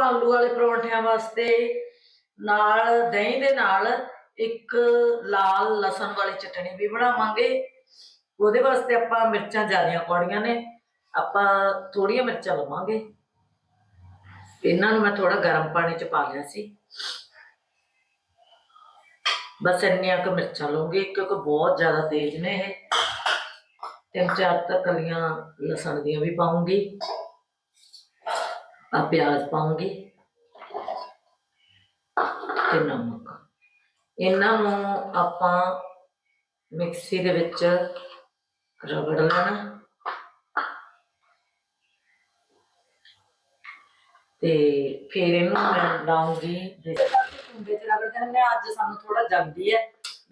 ਆਪਾਂ ਆਲੂ ਵਾਲੇ ਪਰੌਂਠਿਆਂ ਵਾਸਤੇ ਨਾਲ, ਦਹੀਂ ਦੇ ਨਾਲ ਇੱਕ ਲਾਲ ਲਸਣ ਵਾਲੀ ਚਟਣੀ ਵੀ ਬਣਾਵਾਂਗੇ। ਉਹਦੇ ਵਾਸਤੇ ਆਪਾਂ ਮਿਰਚਾਂ ਜ਼ਿਆਦੀਆਂ ਪਾਉਣੀਆਂ ਨੇ। ਆਪਾਂ ਥੋੜੀਆਂ ਮਿਰਚਾਂ ਲਵਾਂਗੇ। ਇਹਨਾਂ ਨੂੰ ਮੈਂ ਥੋੜਾ ਗਰਮ ਪਾਣੀ ਚ ਪਾ ਲਿਆ ਸੀ। ਬਸ ਇੰਨੀਆਂ ਕੁ ਮਿਰਚਾਂ ਲਵਾਂਗੇ। ਕਿਉਂਕਿ ਬਹੁਤ ਜ਼ਿਆਦਾ ਤੇਜ਼ ਨੇ ਇਹ। ਤਿੰਨ ਚਾਰ ਤਾਂ ਕਲੀਆਂ ਲਸਣ ਦੀਆਂ ਵੀ ਪਾਉਂਗੀ। ਆ ਪਿਆਜ਼ ਪਾਉਂਗੀ। ਤੇ ਨਮਕ। ਇਹਨਾਂ ਨੂੰ ਆਪਾਂ ਮਿਕਸੀ ਦੇ ਵਿੱਚ ਰਗੜ ਲੈਣਾ। ਤੇ ਫਿਰ ਇਹਨੂੰ ਮੈਂ ਲਾਉਂਗੀ ਤੇ ਰਗੜ ਦੇਣਾ ਮੈਂ ਅੱਜ ਸਾਨੂੰ ਥੋੜਾ ਜਲਦੀ ਹੈ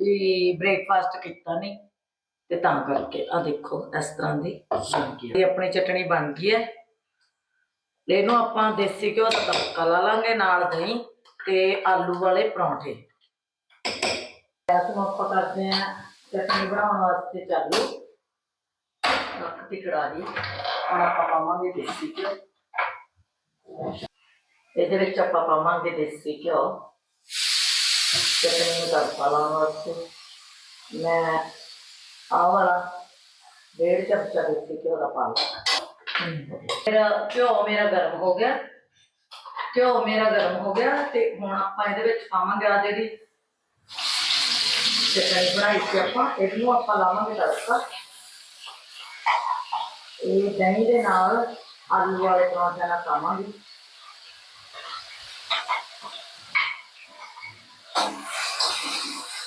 ਵੀ ਬ੍ਰੇਕਫਾਸਟ ਕੀਤਾ ਨਹੀਂ। ਤੇ ਤਾਂ ਕਰਕੇ ਆ ਦੇਖੋ, ਇਸ ਤਰ੍ਹਾਂ ਦੀ ਬਣ ਗਈ ਇਹ ਆਪਣੀ ਚਟਣੀ ਬਣ ਗਈ ਹੈ। ਇਹਨੂੰ ਆਪਾਂ ਦੇਸੀ ਘਿਓ ਦਾ ਤੜਕਾ ਲਾ ਲਾਂਗੇ ਨਾਲ ਦਹੀਂ ਤੇ ਆਲੂ ਵਾਲੇ ਪਰੌਂਠੇ। ਗੈਸ ਨੂੰ ਆਪਾਂ ਕਰਦੇ ਹਾਂ ਚਟਨੀ ਬਣਾਉਣ ਵਾਸਤੇ ਚਾਲੂ। ਰੱਖਤੀ ਕੜਾਹੀ। ਹੁਣ ਆਪਾਂ ਪਾਵਾਂਗੇ ਦੇਸੀ ਘਿਓ। ਇਹਦੇ ਵਿੱਚ ਆਪਾਂ ਪਾਵਾਂਗੇ ਦੇਸੀ ਘਿਓ। ਚਟਨੀ ਨੂੰ ਤੜਕਾ ਲਾਉਣ ਵਾਸਤੇ। ਮੈਂ ਆਹ ਵਾਲਾ ਡੇਢ ਚਮਚਾ ਦੇਸੀ ਘਿਓ ਦਾ ਪਾ ਲਵਾਂ ਮੇਰਾ ਘਿਓ ਮੇਰਾ ਗਰਮ ਹੋ ਗਿਆ। ਘਿਓ ਮੇਰਾ ਗਰਮ ਹੋ ਗਿਆ ਤੇ ਹੁਣ ਆਪਾਂ ਇਹਦੇ ਵਿੱਚ ਪਾਵਾਂਗੇ ਆ ਜਿਹੜੀ ਚਟਨੀ ਬਣਾਈ ਸੀ ਆਪਾਂ, ਇਹਨੂੰ ਆਪਾਂ ਲਾਵਾਂਗੇ ਤੜਕਾ। ਇਹ ਦਹੀਂ ਦੇ ਨਾਲ ਆਲੂ ਵਾਲੇ ਪਰੌਂਠੇ ਨਾਲ ਖਾਵਾਂਗੇ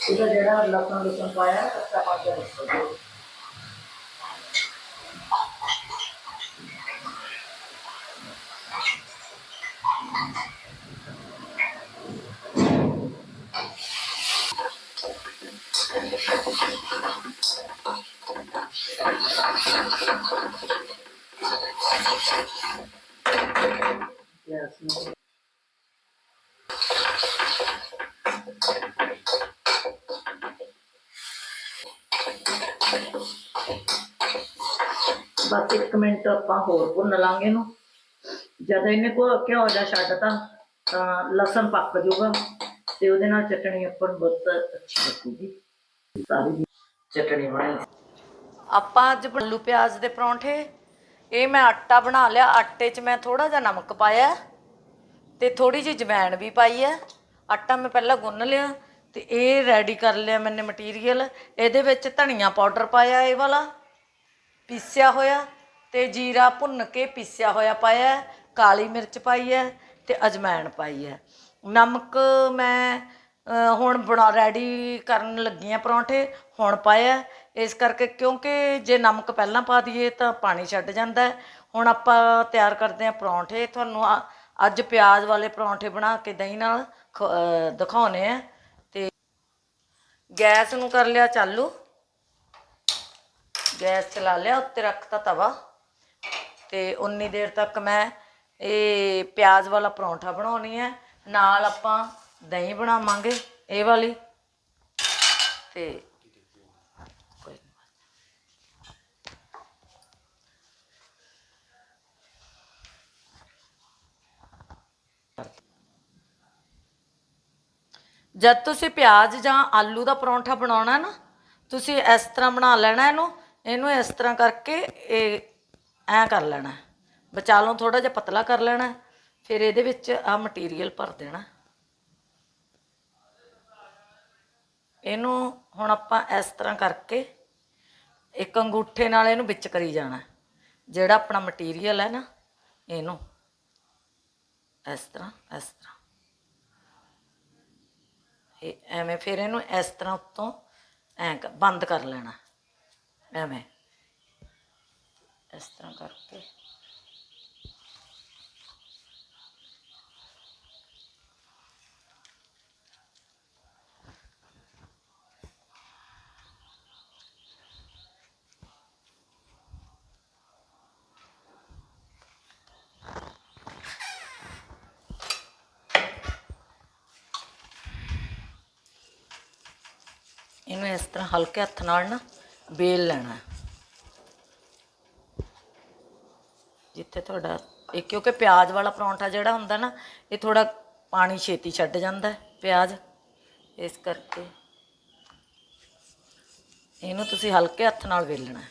ਇਹਦਾ ਜਿਹੜਾ ਲਸਣ ਲਸਣ ਪਾਇਆ ਕੱਚਾ ਪਾ ਕੇ ਰੱਖੋ ਬਸ ਇੱਕ ਮਿੰਟ ਆਪਾਂ ਹੋਰ ਭੁੰਨ ਲਾਂਗੇ ਇਹਨੂੰ। ਜਦ ਇਹਨੇ ਕੋ ਘਿਓ ਜਾ ਛੱਡਤਾ ਤਾਂ ਲਸਣ ਪੱਕ ਜਾਊਗਾ ਤੇ ਉਹਦੇ ਨਾਲ ਚਟਣੀ ਆਪਾਂ ਨੂੰ ਬਹੁਤ ਅੱਛੀ ਲੱਗੂਗੀ। ਸਾਰੀ ਚਟਣੀ ਬਣੀ। ਆਪਾਂ ਅੱਜ ਆਲੂ ਪਿਆਜ਼ ਦੇ ਪਰੌਂਠੇ। ਇਹ ਮੈਂ ਆਟਾ ਬਣਾ ਲਿਆ। ਆਟੇ 'ਚ ਮੈਂ ਥੋੜਾ ਜਿਹਾ ਨਮਕ ਪਾਇਆ ਤੇ ਥੋੜੀ ਜਿਹੀ ਜਵੈਣ ਵੀ ਪਾਈ ਹੈ। ਆਟਾ ਮੈਂ ਪਹਿਲਾਂ ਗੁੰਨ ਲਿਆ ਤੇ ਇਹ ਰੈਡੀ ਕਰ ਲਿਆ ਮੈਨੇ ਮਟੀਰੀਅਲ ਇਹਦੇ ਵਿੱਚ ਧਨੀਆ ਪਾਊਡਰ ਪਾਇਆ ਇਹ ਵਾਲਾ। ਪੀਸਿਆ ਹੋਇਆ ਤੇ ਜੀਰਾ ਭੁੰਨ ਕੇ ਪੀਸਿਆ ਹੋਇਆ ਪਾਇਆ ਹੈ, ਕਾਲੀ ਮਿਰਚ ਪਾਈ ਹੈ ਤੇ ਅਜਵਾਇਣ ਪਾਈ ਹੈ। ਨਮਕ ਮੈਂ ਅ, ਹੁਣ ਬਣਾ ਰੈਡੀ ਕਰਨ ਲੱਗੀ ਹਾਂ ਪਰੌਂਠੇ ਹੁਣ ਪਾਇਆ ਇਸ ਕਰਕੇ ਕਿਉਂਕਿ ਜੇ ਨਮਕ ਪਹਿਲਾਂ ਪਾ ਦਈਏ ਤਾਂ ਪਾਣੀ ਛੱਡ ਜਾਂਦਾ ਹੈ। ਹੁਣ ਆਪਾਂ ਤਿਆਰ ਕਰਦੇ ਹਾਂ ਪਰੌਂਠੇ। ਤੁਹਾਨੂੰ ਆ- ਅੱਜ ਪਿਆਜ਼ ਵਾਲੇ ਪਰੌਂਠੇ ਬਣਾ ਕੇ ਦਹੀਂ ਨਾਲ ਖ- ਅ, ਦਿਖਾਉਣੇ ਆ ਤੇ ਗੈਸ ਨੂੰ ਕਰ ਲਿਆ ਚਾਲੂ। ਗੈਸ ਚਲਾ ਲਿਆ, ਉੱਤੇ ਰੱਖਤਾ ਤਵਾ। ਤੇ ਉਨੀ ਦੇਰ ਤੱਕ ਮੈਂ ਇਹ ਪਿਆਜ਼ ਵਾਲਾ ਪਰੌਂਠਾ ਬਣਾਉਣੀ ਹੈ। ਨਾਲ ਆਪਾਂ ਦਹੀਂ ਬਣਾਵਾਂਗੇ, ਇਹ ਵਾਲੀ। ਤੇ ਜਦ ਤੁਸੀਂ ਪਿਆਜ਼ ਜਾਂ ਆਲੂ ਦਾ ਪਰੌਂਠਾ ਬਣਾਉਣਾ ਨਾ, ਤੁਸੀਂ ਇਸ ਤਰ੍ਹਾਂ ਬਣਾ ਲੈਣਾ ਇਹਨੂੰ। ਇਹਨੂੰ ਇਸ ਤਰ੍ਹਾਂ ਕਰਕੇ ਇਹ ਐਂ ਕਰ ਲੈਣਾ। ਵਿਚਾਲੋਂ ਥੋੜਾ ਜਿਹਾ ਪਤਲਾ ਕਰ ਲੈਣਾ, ਫਿਰ ਇਹਦੇ ਵਿੱਚ ਆ ਮਟੀਰੀਅਲ ਭਰ ਦੇਣਾ। ਇਹਨੂੰ ਹੁਣ ਆਪਾਂ ਇਸ ਤਰ੍ਹਾਂ ਕਰਕੇ ਇੱਕ ਅੰਗੂਠੇ ਨਾਲ ਇਹਨੂੰ ਵਿੱਚ ਕਰੀ ਜਾਣਾ। ਜਿਹੜਾ ਆਪਣਾ ਮਟੀਰੀਅਲ ਹੈ ਨਾ, ਇਹਨੂੰ ਇਸ ਤਰ੍ਹਾਂ ਇਸ ਤਰ੍ਹਾਂ। ਇਹ ਐਵੇਂ ਫਿਰ ਇਹਨੂੰ ਇਸ ਤਰ੍ਹਾਂ ਉੱਤੋਂ ਐਂ ਕ- ਬੰਦ ਕਰ ਲੈਣਾ। ਐਵੇਂ। ਇਸ ਤਰ੍ਹਾਂ ਕਰਕੇ। ਇਹਨੂੰ ਇਸ ਤਰ੍ਹਾਂ ਹਲਕੇ ਹੱਥ ਨਾਲ ਨਾ ਬੇਲ ਲੈਣਾ। ਜਿੱਥੇ ਤੁਹਾਡਾ ਇਹ ਕਿਉਂਕਿ ਪਿਆਜ਼ ਵਾਲਾ ਪਰੌਂਠਾ ਜਿਹੜਾ ਹੁੰਦਾ ਨਾ, ਇਹ ਥੋੜਾ ਪਾਣੀ ਛੇਤੀ ਛੱਡ ਜਾਂਦਾ ਪਿਆਜ਼। ਇਸ ਕਰਕੇ ਇਹਨੂੰ ਤੁਸੀਂ ਹਲਕੇ ਹੱਥ ਨਾਲ ਵੇਲਣਾ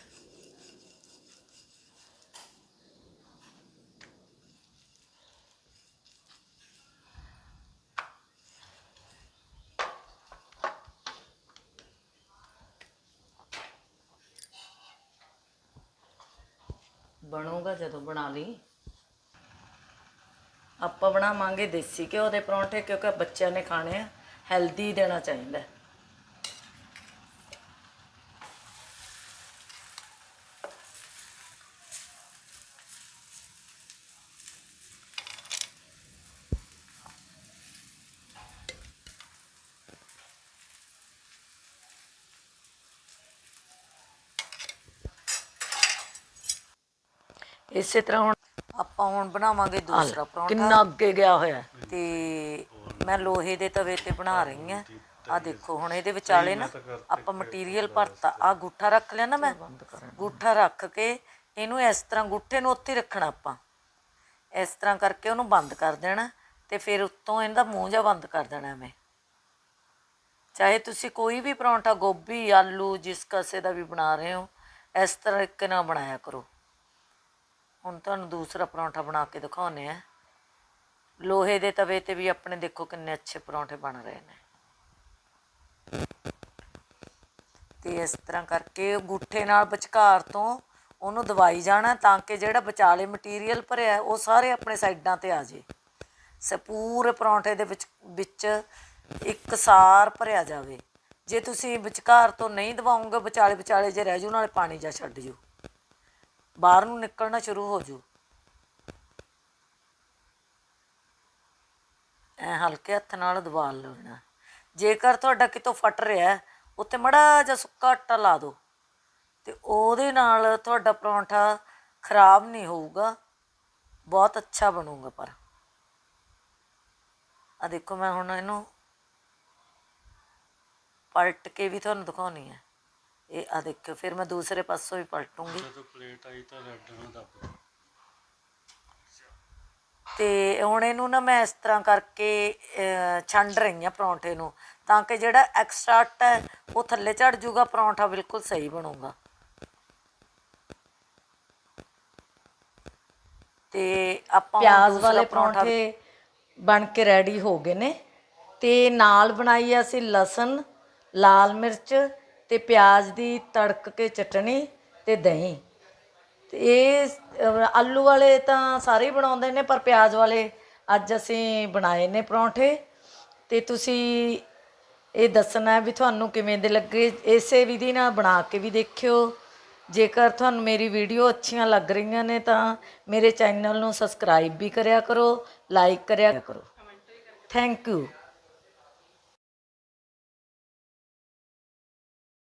ਬਣੂਗਾ ਜਦੋਂ ਬਣਾ ਲਈ। ਆਪਾਂ ਬਣਾਵਾਂਗੇ ਦੇਸੀ ਘਿਓ ਦੇ ਪਰੌਂਠੇ ਕਿਉਂਕਿ ਬੱਚਿਆਂ ਨੇ ਖਾਣੇ ਆ। ਹੈਲਦੀ ਦੇਣਾ ਚਾਹੀਦਾ। ਇਸੇ ਤਰ੍ਹਾਂ ਹੁਣ ਆਪਾਂ ਹੁਣ ਬਣਾਵਾਂਗੇ ਦੂਸਰਾ ਪਰੌਂਠਾ। ਕਿੰਨਾ ਅੱਗੇ ਗਿਆ ਹੋਇਆ ਹੈ। ਤੇ ਮੈਂ ਲੋਹੇ ਦੇ ਤਵੇ ਤੇ ਬਣਾ ਰਹੀ ਆ ਆ ਦੇਖੋ ਹੁਣ ਇਹਦੇ ਵਿਚਾਲੇ ਨਾ ਆਪਾਂ ਮਟੀਰੀਅਲ ਭਰਤਾ। ਆ ਗੁੱਠਾ ਰੱਖ ਲਿਆ ਨਾ ਮੈਂ। ਗੁੱਠਾ ਰੱਖ ਕੇ ਇਹਨੂੰ ਇਸ ਤਰ੍ਹਾਂ ਗੁੱਠੇ ਨੂੰ ਉੱਥੇ ਹੀ ਰੱਖਣਾ ਆਪਾਂ। ਇਸ ਤਰ੍ਹਾਂ ਕਰਕੇ ਉਹਨੂੰ ਬੰਦ ਕਰ ਦੇਣਾ ਤੇ ਫਿਰ ਉੱਤੋਂ ਇਹਦਾ ਮੂੰਹ ਜਿਹਾ ਬੰਦ ਕਰ ਦੇਣਾ ਐਵੇਂ ਚਾਹੇ ਤੁਸੀਂ ਕੋਈ ਵੀ ਪਰੌਂਠਾ ਗੋਭੀ ਆਲੂ ਜਿਸ ਕਸੇ ਦਾ ਵੀ ਬਣਾ ਰਹੇ ਹੋ ਇਸ ਤਰੀਕੇ ਨਾਲ ਬਣਾਇਆ ਕਰੋ। ਹੁਣ ਤੁਹਾਨੂੰ ਦੂਸਰਾ ਪਰੌਂਠਾ ਬਣਾ ਕੇ ਦਿਖਾਉਨੇ ਆ ਲੋਹੇ ਦੇ ਤਵੇ ਤੇ ਵੀ ਆਪਣੇ ਦੇਖੋ ਕਿੰਨੇ ਅੱਛੇ ਪਰੌਂਠੇ ਬਣ ਰਹੇ ਨੇ। ਤੇ ਇਸ ਤਰ੍ਹਾਂ ਕਰਕੇ ਗੁੱਠੇ ਨਾਲ ਵਿਚਕਾਰ ਤੋਂ ਉਹਨੂੰ ਦਵਾਈ ਜਾਣਾ ਤਾਂ ਕਿ ਜਿਹੜਾ ਵਿਚਾਲੇ ਮਟੀਰੀਅਲ ਭਰਿਆ ਉਹ ਸਾਰੇ ਆਪਣੇ ਸਾਈਡਾਂ ਤੇ ਆ ਜੇ। ਸ ਪੂਰੇ ਪਰੌਂਠੇ ਦੇ ਵਿੱਚ ਵਿੱਚ ਇੱਕ ਸਾਰ ਭਰਿਆ ਜਾਵੇ। ਜੇ ਤੁਸੀਂ ਵਿਚਕਾਰ ਤੋਂ ਨਹੀਂ ਦਵਾਉਂਗੇ ਵਿਚਾਲੇ ਵਿਚਾਲੇ ਜੇ ਰਹਿ ਜੂ, ਨਾਲੇ ਪਾਣੀ ਜਾ ਛੱਡ ਜੂ। ਬਾਹਰ ਨੂੰ ਨਿਕਲਣਾ ਸ਼ੁਰੂ ਹੋ ਜੂ। ਐ ਹਲਕੇ ਹੱਥ ਨਾਲ ਦਬਾ ਲੈਣਾ ਜੇਕਰ ਤੁਹਾਡਾ ਕਿਤੋਂ ਫਟ ਰਿਹਾ ਹੈ, ਉੱਤੇ ਮੜਾ ਜਿਹਾ ਸੁੱਕਾ ਆਟਾ ਲਾ ਦਿਓ। ਤੇ ਉਹਦੇ ਨਾਲ ਤੁਹਾਡਾ ਪਰੌਂਠਾ ਖਰਾਬ ਨਹੀਂ ਹੋਊਗਾ ਬਹੁਤ ਅੱਛਾ ਬਣੂਗਾ ਪਰ। ਆ ਦੇਖੋ ਮੈਂ ਹੁਣ ਇਹਨੂੰ ਪਲਟ ਕੇ ਵੀ ਤੁਹਾਨੂੰ ਦਿਖਾਉਣੀ ਹੈ। ਇਹ ਆ ਦੇਖੋ ਫਿਰ ਮੈਂ ਦੂਸਰੇ ਪਾਸੋਂ ਵੀ ਪਲਟੂੰਗੀ। ਜਦੋਂ ਪਲੇਟ ਆਈ ਤਾਂ ਰੈੱਡ ਨਾਲ ਦੱਬ ਦਿਓ। ਤੇ ਹੁਣ ਇਹਨੂੰ ਨਾ ਮੈਂ ਇਸ ਤਰ੍ਹਾਂ ਕਰਕੇ ਛੰਡ ਰਹੀ ਹਾਂ ਪਰੌਂਠੇ ਨੂੰ ਤਾਂ ਕਿ ਜਿਹੜਾ ਐਕਸਟਰਾ ਆਟਾ ਹੈ ਉਹ ਥੱਲੇ ਝੜ ਜਾਊਗਾ ਪਰੌਂਠਾ ਬਿਲਕੁਲ ਸਹੀ ਬਣੂਗਾ। ਤੇ ਆਪਾਂ ਪਿਆਜ਼ ਵਾਲੇ ਪਰੌਂਠੇ ਬਣ ਕੇ ਰੈਡੀ ਹੋ ਗਏ ਨੇ। ਤੇ ਨਾਲ ਬਣਾਈ ਆ ਅਸੀਂ ਲਸਣ ਲਾਲ ਮਿਰਚ ਅਤੇ ਪਿਆਜ਼ ਦੀ ਤੜਕ ਕੇ ਚਟਣੀ ਅਤੇ ਦਹੀਂ। ਅਤੇ ਇਹ ਆਲੂ ਵਾਲੇ ਤਾਂ ਸਾਰੇ ਹੀ ਬਣਾਉਂਦੇ ਨੇ, ਪਰ ਪਿਆਜ਼ ਵਾਲੇ ਅੱਜ ਅਸੀਂ ਬਣਾਏ ਨੇ ਪਰੌਂਠੇ। ਅਤੇ ਤੁਸੀਂ ਇਹ ਦੱਸਣਾ ਵੀ ਤੁਹਾਨੂੰ ਕਿਵੇਂ ਦੇ ਲੱਗੇ, ਇਸੇ ਵਿਧੀ ਨਾਲ ਬਣਾ ਕੇ ਵੀ ਦੇਖਿਓ। ਜੇਕਰ ਤੁਹਾਨੂੰ ਮੇਰੀ ਵੀਡੀਓ ਅੱਛੀਆਂ ਲੱਗ ਰਹੀਆਂ ਨੇ ਤਾਂ ਮੇਰੇ ਚੈਨਲ ਨੂੰ ਸਬਸਕ੍ਰਾਈਬ ਵੀ ਕਰਿਆ ਕਰੋ, ਲਾਈਕ ਕਰਿਆ ਕਰੋ। Thank you.